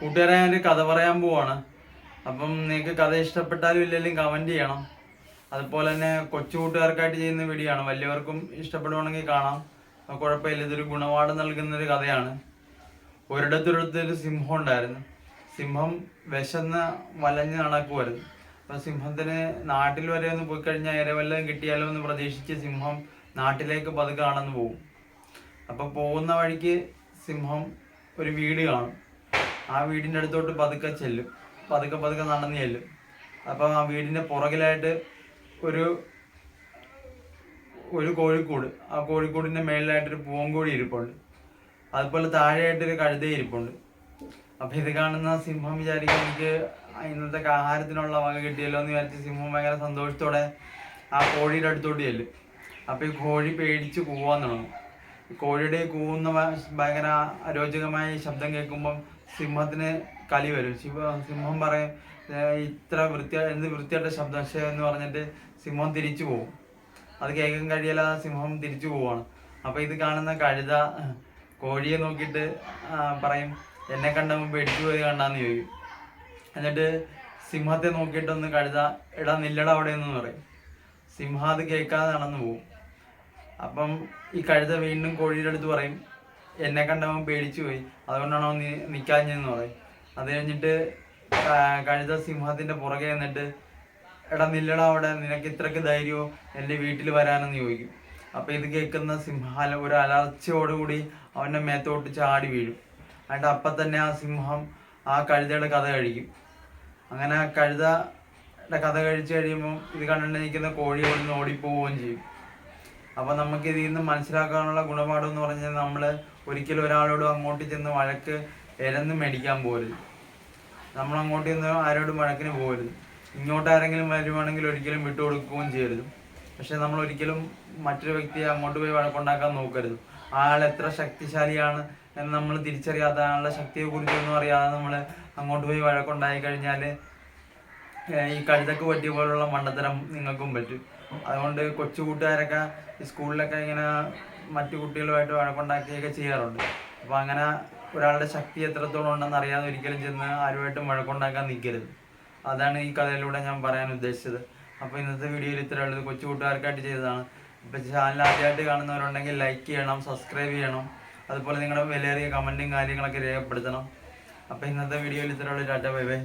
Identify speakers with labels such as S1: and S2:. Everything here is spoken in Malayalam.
S1: കൂട്ടുകാരെ ഞാൻ ഒരു കഥ പറയാൻ പോവാണ്. അപ്പം നിങ്ങൾക്ക് കഥ ഇഷ്ടപ്പെട്ടാലും ഇല്ലെങ്കിലും കമന്റ് ചെയ്യണം. അതുപോലെ തന്നെ കൊച്ചു കൂട്ടുകാർക്കായിട്ട് ചെയ്യുന്ന വീഡിയോ ആണ്. വലിയവർക്കും ഇഷ്ടപ്പെടുവാണെങ്കിൽ കാണാം. കുഴപ്പമില്ല. ഇതൊരു ഗുണപാഠം നൽകുന്ന ഒരു കഥയാണ് ഒരിടത്തൊരിടത്തൊരു സിംഹം ഉണ്ടായിരുന്നു. സിംഹം വിശന്ന് വലഞ്ഞ് നടക്കുമായിരുന്നു അപ്പോൾ സിംഹത്തിന് നാട്ടിൽ വരെ ഒന്ന് പോയി കഴിഞ്ഞാൽ ഇരവല്ലം കിട്ടിയാലോ എന്ന് പ്രതീക്ഷിച്ച് സിംഹം നാട്ടിലേക്ക് പതുക്കാണെന്ന് പോകും. അപ്പോൾ പോകുന്ന വഴിക്ക് സിംഹം ഒരു വീട് കാണും. ആ വീടിന്റെ അടുത്തോട്ട് പതുക്കെ ചെല്ലും. പതുക്കെ പതുക്കെ നടന്നു ചെല്ലും. അപ്പം ആ വീടിന്റെ പുറകിലായിട്ട് ഒരു ഒരു കോഴിക്കൂട്. ആ കോഴിക്കൂടിന്റെ മേളിലായിട്ടൊരു പൂവൻകോഴി ഇരിപ്പുണ്ട്. അതുപോലെ താഴെയായിട്ടൊരു കഴുത ഇരിപ്പുണ്ട്. അപ്പം ഇത് കാണുന്ന സിംഹം വിചാരിക്കാൻ എനിക്ക് ഇന്നത്തെ ആഹാരത്തിനുള്ള വക കിട്ടിയല്ലോ എന്ന് വിചാരിച്ച് സിംഹം ഭയങ്കര സന്തോഷത്തോടെ ആ കോഴിയുടെ അടുത്തോട്ട് ചെല്ലും. അപ്പം ഈ കോഴി പേടിച്ച് കൂവാൻ തുടങ്ങും. കോഴിയുടെ കൂവുന്ന ഭയങ്കര അരോചകമായ ശബ്ദം കേൾക്കുമ്പം സിംഹത്തിന് കളി വരും. ശിവ സിംഹം പറയും ഇത്ര വൃത്തി എന്ത് വൃത്തിയായിട്ട് ശബ്ദം? എന്ന് പറഞ്ഞിട്ട് സിംഹം തിരിച്ചു പോകും. അത് കേൾക്കാൻ കഴിയല്ല സിംഹം തിരിച്ചു പോവാണ്. അപ്പോൾ ഇത് കാണുന്ന കഴുത കോഴിയെ നോക്കിയിട്ട് പറയും എന്നെ കണ്ടവൻ പേടിച്ചു പോയി കണ്ടാന്ന് ചോദിക്കും. എന്നിട്ട് സിംഹത്തെ നോക്കിയിട്ടൊന്ന് കഴുത എടാ നില്ലട അവിടെ എന്ന് പറയും. സിംഹം അത് കേൾക്കാതെ നടന്നു പോകും. അപ്പം ഈ കഴുത വീണ്ടും കോഴിയുടെ അടുത്ത് പറയും എന്നെ കണ്ടവൻ പേടിച്ചു പോയി. അതുകൊണ്ടാണ് അവൻ നിൽക്കാഞ്ഞെന്ന് പറയും. അത് കഴിഞ്ഞിട്ട് കഴുത സിംഹത്തിന്റെ പുറകെ എന്നിട്ട് എടാ നില്ലടാ അവിടെ നിനക്ക് ഇത്രക്ക് ധൈര്യമോ എന്റെ വീട്ടിൽ വരാനെന്ന് ചോദിക്കും. അപ്പോൾ ഇത് കേൾക്കുന്ന സിംഹാല ഒരു അലർച്ചയോടുകൂടി അവന്റെ മേത്തോട്ട് ചാടി വീഴും. എന്നിട്ട് അപ്പം തന്നെ ആ സിംഹം ആ കഴുതയുടെ കഥ കഴിക്കും. അങ്ങനെ ആ കഴുതയുടെ കഥ കഴിച്ചു കഴിയുമ്പോൾ ഇത് കണ്ടിട്ട് നിൽക്കുന്ന കോഴി ഓടിപ്പോവുകയും ചെയ്യും. അപ്പൊ നമുക്ക് ഇതിൽ നിന്ന് മനസ്സിലാക്കാനുള്ള ഗുണപാഠം എന്ന് പറഞ്ഞാൽ നമ്മൾ ഒരിക്കലും ഒരാളോട് അങ്ങോട്ട് ചെന്ന് വഴക്ക് ഇരന്ന് മേടിക്കാൻ പോകരുത് നമ്മൾ അങ്ങോട്ട് ചെന്ന് ആരോടും വഴക്കിന് പോകരുത് ഇങ്ങോട്ട് ആരെങ്കിലും വരുവാണെങ്കിൽ ഒരിക്കലും വിട്ടുകൊടുക്കുകയും ചെയ്യരുത്. പക്ഷെ നമ്മൾ ഒരിക്കലും മറ്റൊരു വ്യക്തിയെ അങ്ങോട്ട് പോയി വഴക്കുണ്ടാക്കാൻ നോക്കരുത്. ആൾ എത്ര ശക്തിശാലിയാണ് എന്ന് നമ്മൾ തിരിച്ചറിയാത്ത ആളുടെ ശക്തിയെ കുറിച്ചൊന്നും അറിയാതെ നമ്മൾ അങ്ങോട്ട് പോയി വഴക്കുണ്ടായി കഴിഞ്ഞാൽ ഈ കഴുതക്ക് പറ്റിയ പോലുള്ള മണ്ടത്തരം നിങ്ങൾക്കും പറ്റും. അതുകൊണ്ട് കൊച്ചു കൂട്ടുകാരൊക്കെ സ്കൂളിലൊക്കെ ഇങ്ങനെ മറ്റു കുട്ടികളുമായിട്ട് വഴക്കുണ്ടാക്കുകയൊക്കെ ചെയ്യാറുണ്ട്. അപ്പോൾ അങ്ങനെ ഒരാളുടെ ശക്തി എത്രത്തോളം ഉണ്ടെന്ന് അറിയാതെ ഒരിക്കലും ചെന്ന് ആരുമായിട്ടും വഴക്കുണ്ടാക്കാൻ നിൽക്കരുത്. അതാണ് ഈ കഥയിലൂടെ ഞാൻ പറയാൻ ഉദ്ദേശിച്ചത്. അപ്പോൾ ഇന്നത്തെ വീഡിയോയിൽ ഇത്ര ഉള്ളത് കൊച്ചു കൂട്ടുകാർക്കായിട്ട് ചെയ്തതാണ്. അപ്പോൾ ചാനൽ ആദ്യമായിട്ട് കാണുന്നവരുണ്ടെങ്കിൽ ലൈക്ക് ചെയ്യണം സബ്സ്ക്രൈബ് ചെയ്യണം. അതുപോലെ നിങ്ങളുടെ വിലയേറിയ കമന്റും കാര്യങ്ങളൊക്കെ രേഖപ്പെടുത്തണം. അപ്പോൾ ഇന്നത്തെ വീഡിയോയിൽ ഇത്ര ഉള്ളൂ. Tata bye bye.